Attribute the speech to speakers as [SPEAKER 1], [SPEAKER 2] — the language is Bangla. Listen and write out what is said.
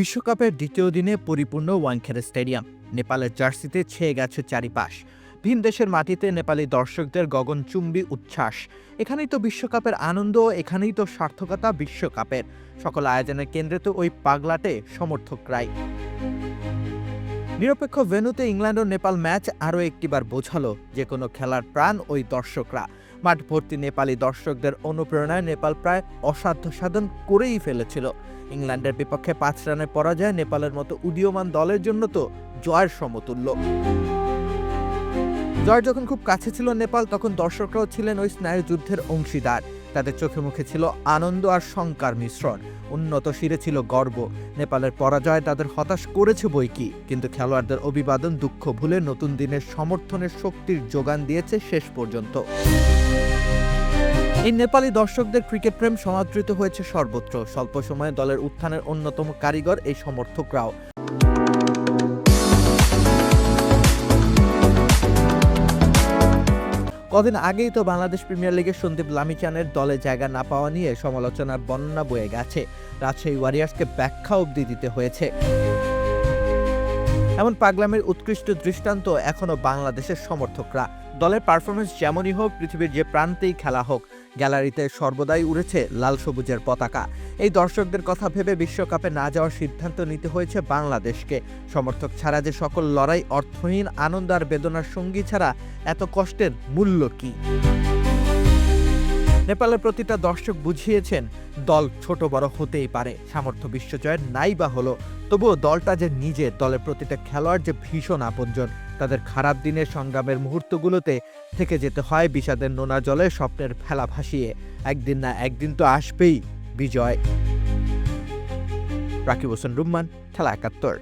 [SPEAKER 1] বিশ্বকাপের দ্বিতীয় দিনে পরিপূর্ণ ওয়াংখেড়ে স্টেডিয়াম। নেপালের জার্সিতে ছেয়ে গেছে চারিপাশ। ভিন দেশের মাটিতে নেপালি দর্শকদের গগনচুম্বী উচ্ছ্বাস। এখানেই তো বিশ্বকাপের আনন্দ, এখানেই তো সার্থকতা বিশ্বকাপের। সকল আয়োজনের কেন্দ্রে তো ওই পাগলাটে সমর্থকরাই। নিরপেক্ষ ভেনুতে ইংল্যান্ড ও নেপাল ম্যাচ আরও একটিবার বোঝালো যে কোনো খেলার প্রাণ ওই দর্শকরা। মাঠ ভর্তি নেপালি দর্শকদের অনুপ্রেরণায় নেপাল প্রায় অসাধ্য সাধন করেই ফেলেছিল। ইংল্যান্ডের বিপক্ষে পাঁচ রানে পরাজয় নেপালের মতো উদীয়মান দলের জন্য তো জয়ের সমতুল্য। জয় যখন খুব কাছে ছিল নেপাল, তখন দর্শকরাও ছিলেন ওই স্নায়ু যুদ্ধের অংশীদার। তাদের চোখে মুখে ছিল আনন্দ আর শঙ্কার মিশ্রণ। উন্নত শিরে ছিল গর্ব। নেপালের পরাজয় তাদের হতাশ করেছে বই কি কিন্তু খেলোয়াড়দের অভিবাদন, দুঃখ ভুলে নতুন দিনের সমর্থনের শক্তির যোগান দিয়েছে শেষ পর্যন্ত। এই নেপালি দর্শকদের ক্রিকেট প্রেম সমাদৃত হয়েছে সর্বত্র। স্বল্প সময়ে দলের উত্থানের অন্যতম কারিগর এই সমর্থকরাও। কদিন আগেই তো বাংলাদেশ প্রিমিয়ার লিগে সন্দীপ লামিচানের দলে জায়গা না পাওয়া নিয়ে সমালোচনার বন্যা বয়ে গেছে। রাজশাহী ওয়ারিয়ার্সকে ব্যাখ্যা অবধি দিতে হয়েছে। এমন পাগলামের উৎকৃষ্ট দৃষ্টান্ত এখনও বাংলাদেশের সমর্থকরা। দলের পারফরমেন্স যেমনই হোক, পৃথিবীর যে প্রান্তেই খেলা হোক, গ্যালারিতে সর্বদাই উড়েছে লাল সবুজের পতাকা। এই দর্শকদের কথা ভেবে বিশ্বকাপে না যাওয়ার সিদ্ধান্ত নিতে হয়েছে বাংলাদেশকে। সমর্থক ছাড়া যে সকল লড়াই অর্থহীন, আনন্দ আর বেদনার সঙ্গী ছাড়া এত কষ্টের মূল্য কি? নেপালের প্রতিটা দর্শক বুঝিয়েছেন দল ছোট বড় হতেই পারে। সামর্থ্য বিশ্বজয়ের নাই বা হলো, তবুও দলটা যে নিজের দলের প্রতিটা খেলোয়াড় যে ভীষণ আপনজন। তাদের খারাপ দিনের সংগ্রামের মুহূর্তগুলোতে থেকে যেতে হয় বিষাদের নোনা জলে স্বপ্নের ফেলা ভাসিয়ে। একদিন না একদিন তো আসবেই বিজয়। রাকিব হোসেন, রুম্মান, খেলা একাত্তর।